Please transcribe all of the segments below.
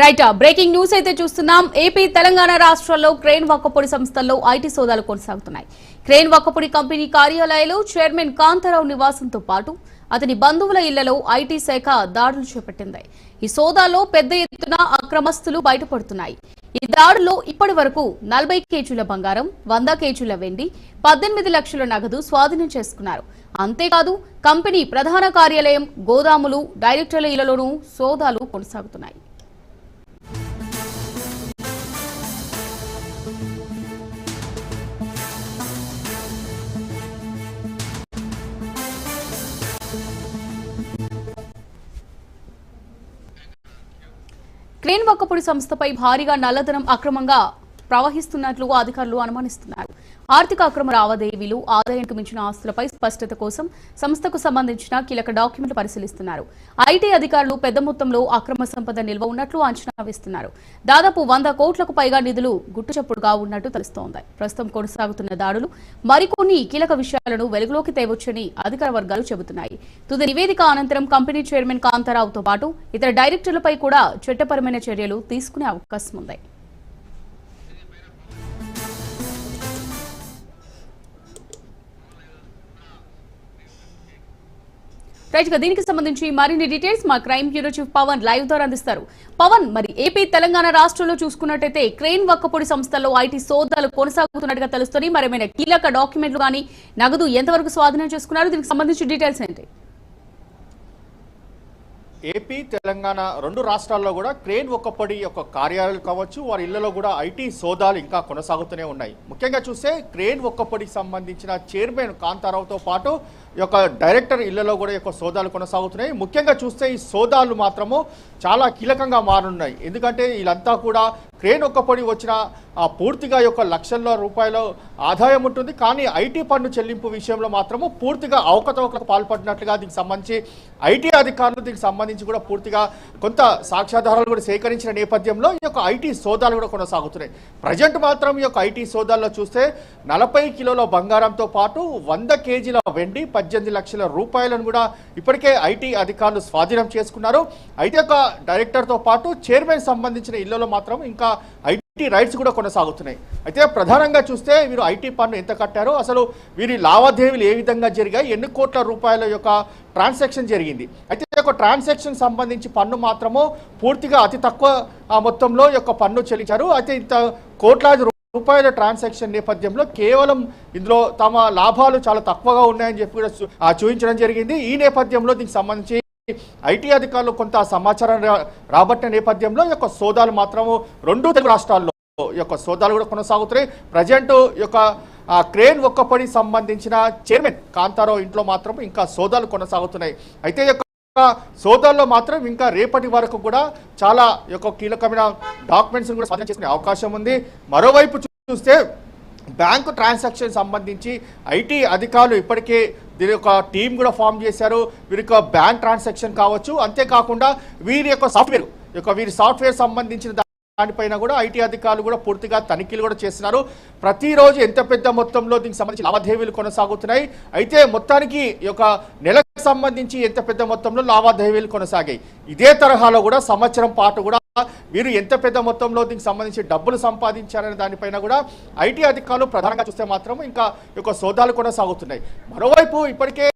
Right breaking news అయితే చూస్తున్నాం. AP Telangana రాష్ట్రాల్లో క్రేన్ వక్కపొడి సంస్థల్లో ఐటీ సోదాలు కొనసాగుతున్నాయి. క్రేన్ వక్కపొడి కంపెనీ కార్యాలయాలు చైర్మన్ కాంతారావు నివాసంతో పాటు అతని బంధువుల ఇళ్ళలో ఐటీ శాఖ దాడులు చేపట్టింది. ఈ సోదాల్లో పెద్ద ఎత్తున అక్రమస్తులు బయటపడుతున్నాయి. ఈ దాడుల్లో ఇప్పటి వరకు నలభై కేజీల బంగారం వంద కేజీల వెండి పద్దెనిమిది లక్షల నగదు స్వాధీనం చేసుకున్నారు. అంతేకాదు కంపెనీ ప్రధాన కార్యాలయం గోదాములు డైరెక్టర్ల ఇళ్ళలోనూ సోదాలు కొనసాగుతున్నాయి. క్రేన్ వక్కపొడి సంస్థపై భారీగా నల్లధనం అక్రమంగా ప్రవహిస్తున్నట్లు అధికారులు అనుమానిస్తున్నారు. ఆర్థిక అక్రమ లావాదేవీలు ఆదాయానికి మించిన ఆస్తులపై స్పష్టత కోసం సంస్థకు సంబంధించిన కీలక డాక్యుమెంట్లు పరిశీలిస్తున్నారు. ఐటీ అధికారులు పెద్ద మొత్తంలో అక్రమ సంపద నిల్వ ఉన్నట్లు అంచనా వేస్తున్నారు. దాదాపు వంద కోట్లకు పైగా నిధులు గుట్టుచప్పుడుగా ఉన్నట్టు తెలుస్తోంది. ప్రస్తుతం కొనసాగుతున్న దాడులు మరికొన్ని కీలక విషయాలను వెలుగులోకి తేవచ్చని అధికార వర్గాలు చెబుతున్నాయి. తుది నివేదిక అనంతరం కంపెనీ చైర్మన్ కాంతారావుతో పాటు ఇతర డైరెక్టర్లపై కూడా చట్టపరమైన చర్యలు తీసుకునే అవకాశం ఉంది. రైతుగా దీనికి సంబంధించి మరిన్ని డీటెయిల్స్ మా crime bureau chief Pavan live ద్వారా అందిస్తారు. పవన్ మరి ఏపీ తెలంగాణ రాష్ట్రంలో చూసుకున్నట్టయితే క్రెయిన్ వక్కపొడి సంస్థల్లో ఐటీ సోదాలు కొనసాగుతున్నట్టుగా తెలుస్తుంది. మరి కీలక డాక్యుమెంట్లు కానీ నగదు ఎంతవరకు స్వాధీనం చేసుకున్నారు? దీనికి సంబంధించి డీటెయిల్స్ ఏంటి? ఏపీ తెలంగాణ రెండు రాష్ట్రాల్లో కూడా క్రేన్ ఒక్కపడి యొక్క కార్యాలయాలు కావచ్చు వారి ఇళ్ళలో కూడా ఐటీ సోదాలు ఇంకా కొనసాగుతూనే ఉన్నాయి. ముఖ్యంగా చూస్తే క్రేన్ ఒక్కపడికి సంబంధించిన చైర్మన్ కాంతారావుతో పాటు యొక్క డైరెక్టర్ ఇళ్ళలో కూడా యొక్క సోదాలు కొనసాగుతున్నాయి. ముఖ్యంగా చూస్తే ఈ సోదాలు మాత్రము చాలా కీలకంగా మారున్నాయి ఎందుకంటే వీళ్ళంతా కూడా క్రేన్ ఒక్కపడి వచ్చిన ఆ పూర్తిగా ఈ యొక్క లక్షల్లో రూపాయల ఆదాయం ఉంటుంది. కానీ ఐటీ పన్ను చెల్లింపు విషయంలో మాత్రము పూర్తిగా అవకతవకలకు పాల్పడినట్లుగా దీనికి సంబంధించి ఐటీ అధికారులు దీనికి సంబంధించి కూడా పూర్తిగా కొంత సాక్ష్యాధారాలు కూడా సేకరించిన నేపథ్యంలో ఈ యొక్క ఐటీ సోదాలు కూడా కొనసాగుతున్నాయి. ప్రజెంట్ మాత్రం ఈ యొక్క ఐటీ సోదాల్లో చూస్తే నలభై కిలోల బంగారంతో పాటు వంద కేజీల వెండి పద్దెనిమిది లక్షల రూపాయలను కూడా ఇప్పటికే ఐటీ అధికారులు స్వాధీనం చేసుకున్నారు. అయితే ఒక డైరెక్టర్తో పాటు చైర్మన్ సంబంధించిన ఇళ్ళలో మాత్రం ఇంకా ఐటీ ఐటీ రైట్స్ కూడా కొనసాగుతున్నాయి. అయితే ప్రధానంగా చూస్తే వీరు ఐటీ పన్ను ఎంత కట్టారో అసలు వీరి లావాదేవీలు ఏ విధంగా జరిగాయి ఎన్ని కోట్ల రూపాయల యొక్క ట్రాన్సాక్షన్ జరిగింది. అయితే ఈ యొక్క ట్రాన్సాక్షన్ సంబంధించి పన్ను మాత్రము పూర్తిగా అతి తక్కువ మొత్తంలో ఈ యొక్క పన్ను చెల్లించారు. అయితే ఇంత కోట్లాది రూపాయల ట్రాన్సాక్షన్ నేపథ్యంలో కేవలం ఇందులో తమ లాభాలు చాలా తక్కువగా ఉన్నాయని చెప్పి కూడా చూ- చూపించడం జరిగింది. ఈ నేపథ్యంలో దీనికి సంబంధించి ఐటీ అధికారులు కొంత సమాచారం రా- రాబట్టిన నేపథ్యంలో ఈ యొక్క సోదాలు మాత్రము రెండు తెలుగు రాష్ట్రాల్లో ఈ యొక్క సోదాలు కూడా కొనసాగుతున్నాయి. ప్రజెంట్ ఈ యొక్క క్రేన్ ఒక్కపడి సంబంధించిన చైర్మన్ కాంతారావు ఇంట్లో మాత్రం ఇంకా సోదాలు కొనసాగుతున్నాయి. అయితే యొక్క సోదాల్లో మాత్రం ఇంకా రేపటి వరకు కూడా చాలా యొక్క కీలకమైన డాక్యుమెంట్స్ కూడా సాధన చేసుకునే అవకాశం ఉంది. మరోవైపు చూస్తే బ్యాంకు ట్రాన్సాక్షన్ సంబంధించి ఐటీ అధికారులు ఇప్పటికే దీని యొక్క టీం కూడా ఫామ్ చేశారు. వీరి యొక్క బ్యాంక్ ట్రాన్సాక్షన్ కావచ్చు. అంతేకాకుండా వీరి యొక్క సాఫ్ట్వేర్ యొక్క వీరి సాఫ్ట్వేర్ సంబంధించిన దానిపైన కూడా ఐటీ అధికారులు కూడా పూర్తిగా తనిఖీలు కూడా చేస్తున్నారు. ప్రతిరోజు ఎంత పెద్ద మొత్తంలో దీనికి సంబంధించి లావాదేవీలు కొనసాగుతున్నాయి. అయితే మొత్తానికి ఈ యొక్క నెలకు సంబంధించి ఎంత పెద్ద మొత్తంలో లావాదేవీలు కొనసాగాయి. ఇదే తరహాలో కూడా సంవత్సరం పాటు కూడా మీరు ఎంత పెద్ద మొత్తంలో దీనికి సంబంధించి డబ్బులు సంపాదించారనే దానిపైన కూడా ఐటీ అధికారులు ప్రధానంగా చూస్తే మాత్రం ఇంకా యొక్క సోదాలు కూడా సాగుతున్నాయి మరోవైపు ఇప్పటికే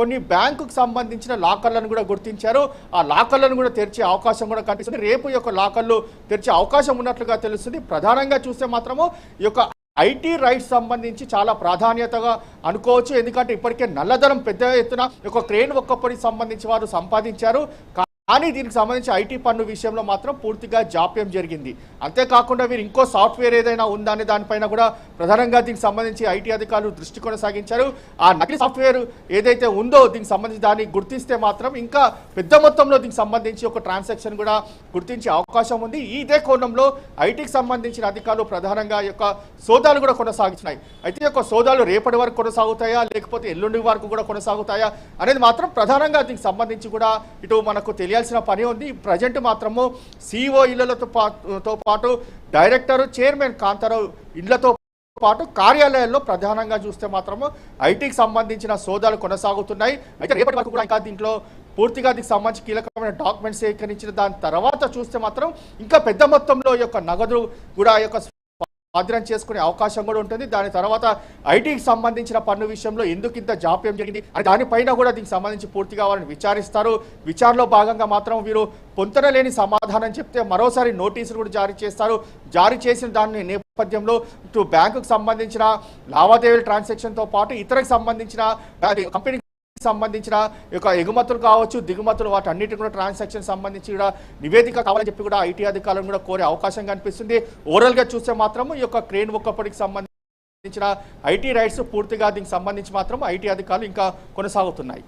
కొన్ని బ్యాంకుకు సంబంధించిన లాకర్లను కూడా గుర్తించారు. ఆ లాకర్లను కూడా తెరిచే అవకాశం కూడా కనిపిస్తుంది. రేపు యొక్క లాకర్లు తెరిచే అవకాశం ఉన్నట్లుగా తెలుస్తుంది. ప్రధానంగా చూస్తే మాత్రము ఈ యొక్క ఐటీ రైట్స్ సంబంధించి చాలా ప్రాధాన్యతగా అనుకోవచ్చు. ఎందుకంటే ఇప్పటికే నల్లధనం పెద్ద ఎత్తున ఒక క్రేన్ ఒక్కపడికి సంబంధించి వారు సంపాదించారు. కానీ దీనికి సంబంధించి ఐటీ పన్ను విషయంలో మాత్రం పూర్తిగా జాప్యం జరిగింది. అంతేకాకుండా వీరు ఇంకో సాఫ్ట్వేర్ ఏదైనా ఉందా అనే దానిపైన కూడా ప్రధానంగా దీనికి సంబంధించి ఐటీ అధికారులు దృష్టి కొనసాగించారు. ఆ నకిలీ సాఫ్ట్వేర్ ఏదైతే ఉందో దీనికి సంబంధించి దాన్ని గుర్తిస్తే మాత్రం ఇంకా పెద్ద మొత్తంలో దీనికి సంబంధించి ఒక ట్రాన్సాక్షన్ కూడా గుర్తించే అవకాశం ఉంది. ఇదే కోణంలో ఐటీకి సంబంధించిన అధికారులు ప్రధానంగా యొక్క సోదాలు కూడా కొనసాగుతున్నాయి అయితే యొక్క సోదాలు రేపటి వరకు కొనసాగుతాయా లేకపోతే ఎల్లుండి వరకు కూడా కొనసాగుతాయా అనేది మాత్రం ప్రధానంగా దీనికి సంబంధించి కూడా ఇటు మనకు తెలియాల్సిన పని ఉంది. ప్రజెంట్ మాత్రము సిఇఓ ఇళ్ళతో పాటు పాటు డైరెక్టర్ చైర్మన్ కాంతారావు ఇళ్ళతో పాటు కార్యాలయాల్లో ప్రధానంగా చూస్తే మాత్రము ఐటీకి సంబంధించిన సోదాలు కొనసాగుతున్నాయి. అయితే రేపటి వరకు కూడా ఇంకా దీంట్లో పూర్తిగా దీనికి సంబంధించి కీలకమైన డాక్యుమెంట్స్ సేకరించిన దాని తర్వాత చూస్తే మాత్రం ఇంకా పెద్ద మొత్తంలో ఈ యొక్క నగదు కూడా యొక్క స్వాధీనం చేసుకునే అవకాశం కూడా ఉంటుంది. దాని తర్వాత ఐటీకి సంబంధించిన పన్ను విషయంలో ఎందుకు ఇంత జాప్యం జరిగింది? అని దానిపైన కూడా దీనికి సంబంధించి పూర్తిగా వారిని విచారిస్తారు. విచారణలో భాగంగా మాత్రం వీరు పొంతనలేని సమాధానం చెప్తే మరోసారి నోటీసులు కూడా జారీ చేస్తారు. జారీ చేసిన దాని నేపథ్యంలో ఇటు బ్యాంకుకు సంబంధించిన లావాదేవీల ట్రాన్సాక్షన్తో పాటు ఇతరకు సంబంధించిన కంపెనీ సంబంధించిన యొక్క ఎగుమతులు కావచ్చు దిగుమతులు వాటి అన్నిటి కూడా ట్రాన్సాక్షన్ సంబంధించి కూడా నివేదిక కావాలని చెప్పి కూడా ఐటీ అధికారులను కూడా కోరే అవకాశం కనిపిస్తుంది. ఓవరాల్గా చూస్తే మాత్రం ఈ యొక్క క్రేన్ ఒక్కప్పటికి సంబంధించిన ఐటీ రైట్స్ పూర్తిగా దీనికి సంబంధించి మాత్రం ఐటీ అధికారులు ఇంకా కొనసాగుతున్నాయి.